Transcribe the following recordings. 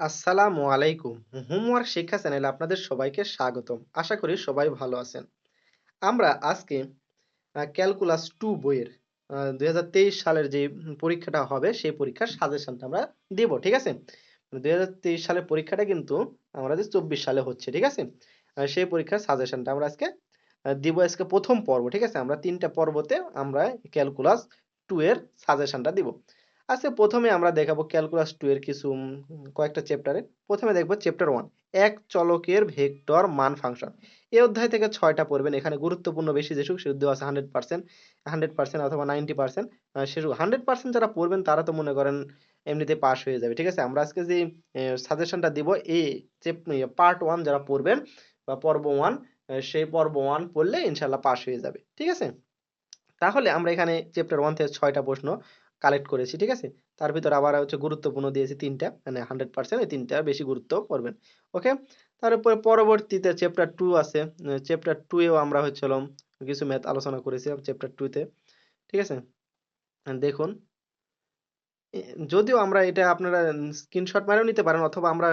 আসসালামু আলাইকুম। হোমওয়ার্ক শিক্ষা চ্যানেলে আপনাদের সবাইকে স্বাগতম। আশা করি সবাই ভালো আছেন। আমরা আজকে ক্যালকুলাস টু বইয়ের ২০২৩ সালের যে পরীক্ষাটা হবে, সেই পরীক্ষার সাজেশনটা আমরা দিব। ঠিক আছে? ২০২৩ সালের পরীক্ষাটা কিন্তু আমাদের ২৪ সালে হচ্ছে। ঠিক আছে? সেই পরীক্ষার সাজেশনটা আমরা আজকে দিব আজকে প্রথম পর্ব। ঠিক আছে? আমরা তিনটা পর্বতে আমরা ক্যালকুলাস টু এর সাজেশনটা দিব। ১ম এ আমরা দেখাবো ক্যালকুলাস ২ এর কিছু কয়েকটা চ্যাপ্টারে। ১ম এ দেখব চ্যাপ্টার 1 এক চলকের ভেক্টর মান ফাংশন। এই অধ্যায় থেকে ৬ টা পড়বেন। এখানে গুরুত্বপূর্ণ বেশি যেসুক সেসব দেওয়া আছে 100% 100% অথবা 90% আ সেসব 100% যারা পড়বেন, তারা তো মনে করেন এমনিতে পাশ হয়ে যাবে। ঠিক আছে? আমরা আজকে যে সাজেশনটা দিব এই পার্ট ওয়ান যারা পড়বেন, বা পর্ব ওয়ান সেই পর্ব ওয়ান পড়লে ইনশাল্লাহ পাশ হয়ে যাবে। ঠিক আছে? তাহলে আমরা এখানে চ্যাপ্টার ওয়ান থেকে ছয়টা প্রশ্ন কালেক্ট করেছি। ঠিক আছে? তার ভিতরে আবার হচ্ছে গুরুত্বপূর্ণ দিয়েছি তিনটা মানে 100% এই তিনটা বেশি গুরুত্ব পড়বেন। ওকে? তারপরে পরবর্তীতে চ্যাপ্টার টু আছে। চ্যাপ্টার 2 এও আমরা হচ্ছিলাম কিছু ম্যাথ আলোচনা করেছিলাম চ্যাপ্টার 2 তে। ঠিক আছে? দেখুন যদিও আমরা এটা আপনারা স্ক্রিনশট মেরেও নিতে পারেন অথবা আমরা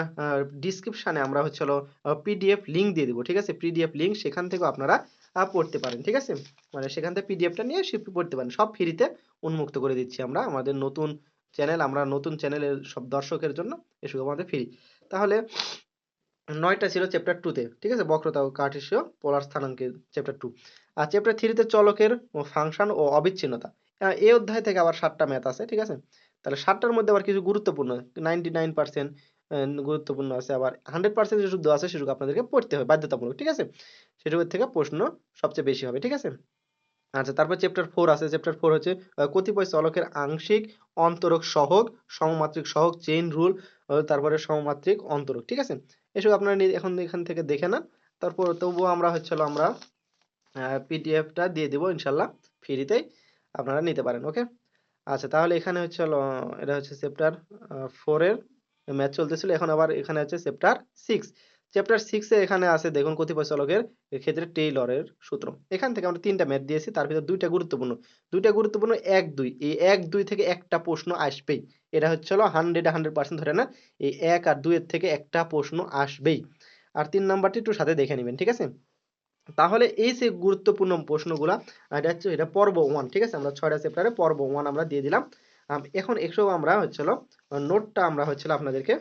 ডেসক্রিপশনে আমরা হচ্ছে হলো পিডিএফ লিংক দিয়ে দিব। ঠিক আছে? পিডিএফ লিংক সেখান থেকেও আপনারা পড়তে পারেন। ঠিক আছে? মানে সেখান থেকে পিডিএফটা নিয়ে সে পড়তে পারেন। সব ফ্রিতে উন্মুক্ত করে দিচ্ছি আমরা। আমাদের নতুন চ্যানেল আমরা নতুন চ্যানেলের সব দর্শকের জন্য এসব আমাদের ফ্রি। তাহলে নয়টা ছিল চ্যাপ্টার 2 তে। ঠিক আছে? বক্রতা ও কার্টেসীয় পোলার স্থানাঙ্কের চ্যাপ্টার 2 আর চ্যাপ্টার 3 তে চলকের ফাংশন ও অবিচ্ছিন্নতা। এই অধ্যায় থেকে আবার ৭ টা ম্যাথ আছে। ঠিক আছে? তাহলে সাতটার মধ্যে আবার কিছু গুরুত্বপূর্ণ 99% এ গুরুত্বপূর্ণ আছে আবার 100% যেসব দেওয়া আছে সেটুকু আপনাদেরকে পড়তে হবে বাধ্যতামূলক। ঠিক আছে? সেটুকুর থেকে প্রশ্ন সবচেয়ে বেশি হবে। ঠিক আছে? আচ্ছা তারপর চ্যাপ্টার 4 আছে। চ্যাপ্টার 4 হচ্ছে কতিপয় চলকের আংশিক অন্তরক সহগ, সমমাত্রিক সহগ, চেইন রুল তারপরে সমমাত্রিক অন্তরক। ঠিক আছে? এসব আপনারা এখন এখান থেকে দেখে নেন। তারপর তবুও আমরা হচ্ছে হলো আমরা পিডিএফটা দিয়ে দিব ইনশাআল্লাহ ফ্রিতেই আপনারা নিতে পারেন। ওকে? আচ্ছা তাহলে এখানে হচ্ছে এটা হচ্ছে চ্যাপ্টার আ 4 এর ম্যাথ চলতেছিল। এখন আবার এখানে আছে চ্যাপ্টার সিক্স চ্যাপ্টার 6 এ এখানে আছে দেখুন কতিপয় চলকের ক্ষেত্রে টেইলরের সূত্র। এখান থেকে আমরা ৩ টা ম্যাথ দিয়েছি। তার ভিতর দুইটা গুরুত্বপূর্ণ। দুইটা গুরুত্বপূর্ণ ১, ২ এই ১, ২ থেকে একটা প্রশ্ন আসবেই। এটা হচ্ছে হলো 100 এ 100% ধরে না এই এক আর ২ এর থেকে একটা প্রশ্ন আসবেই। আর তিন নাম্বারটি একটু সাথে দেখে নিবেন। ঠিক আছে? তাহলে এই যে গুরুত্বপূর্ণ প্রশ্নগুলা এটা হচ্ছে এটা পর্ব 1 ঠিক আছে? আমরা ৬ টা চ্যাপ্টারে পর্ব 1 আমরা দিয়ে দিলাম। এখন এসব আমরা হচ্ছে নোটটা আমরা হচ্ছে হলো আপনাদেরকে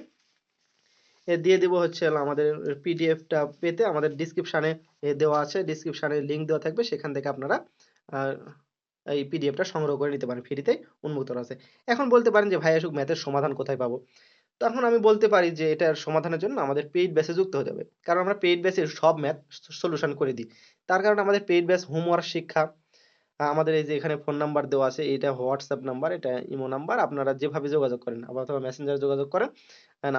দিয়ে দিব হচ্ছে আমাদের পিডিএফটা পেতে, আমাদের ডেসক্রিপশনে দেওয়া আছে। ডেসক্রিপশনে লিংক দেওয়া থাকবে। সেখান থেকে আপনারা এই পিডিএফটা সংগ্রহ করে নিতে পারেন। ফ্রিতেই উন্মুক্ত আছে। এখন বলতে পারেন যে ভাই এসব ম্যাথের সমাধান কোথায় পাবো? তখন আমি বলতে পারি যে এটার সমাধানের জন্য আমাদের পেইড ব্যাচে যুক্ত হতে হবে। কারণ আমরা পেইড ব্যাচে সব ম্যাথ solution সলিউশন করে দিই। তার কারণে আমাদের পেইড ব্যাচ হোমওয়ার্ক শিক্ষা আমাদের এই যে এখানে ফোন নাম্বার দেওয়া আছে। এটা হোয়াটসঅ্যাপ নাম্বার, এটা ইমো নাম্বার। আপনারা যেভাবে যোগাযোগ করেন অথবা মেসেঞ্জারে যোগাযোগ করেন।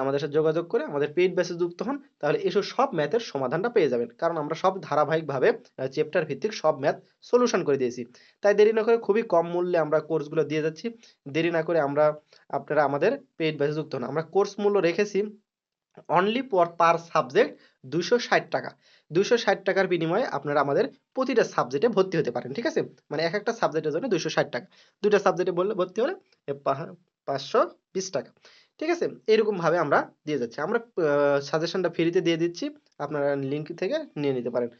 আমাদের সাথে যোগাযোগ করে আমাদের পেইড ব্যাচে যুক্ত হন। তাহলে এসব সব ম্যাথের সমাধানটা পেয়ে যাবেন। কারণ আমরা সব ধারাবাহিকভাবে চ্যাপ্টার ভিত্তিক সব ম্যাথ সলিউশন করে দিয়েছি। তাই দেরি না করে খুবই কম মূল্যে আমরা কোর্সগুলো দিয়ে যাচ্ছি। দেরি না করে আমরা আপনারা আমাদের পেইড ব্যাচে যুক্ত হন। আমরা কোর্স মূল্য রেখেছি অনলি পর পার সাবজেক্ট ৳২৬০ ৳২৬০ টাকার বিনিময়ে আপনারা আমাদের প্রতিটা সাবজেক্টে ভর্তি হতে পারেন। ঠিক আছে? মানে এক একটা সাবজেক্টের জন্য ৳২৬০ ২ টা সাবজেক্টে বললে ভর্তি হলে পাঁচশো বিশ টাকা ঠিক আছে? এরকমভাবে আমরা দিয়ে যাচ্ছি। আমরা সাজেশনটা ফ্রিতে দিয়ে দিচ্ছি। আপনারা লিঙ্ক থেকে নিয়ে নিতে পারেন।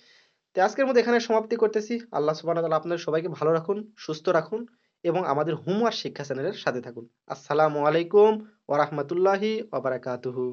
তো আজকের মধ্যে এখানে সমাপ্তি করতেছি। আল্লাহ সুবহানাহু ওয়া তাআলা আপনাদের সবাইকে ভালো রাখুন, সুস্থ রাখুন এবং আমাদের হোমওয়ার্ক শিক্ষা চ্যানেলের সাথে থাকুন। আসসালামু আলাইকুম ওয়া রাহমাতুল্লাহি ওয়া বারাকাতুহু।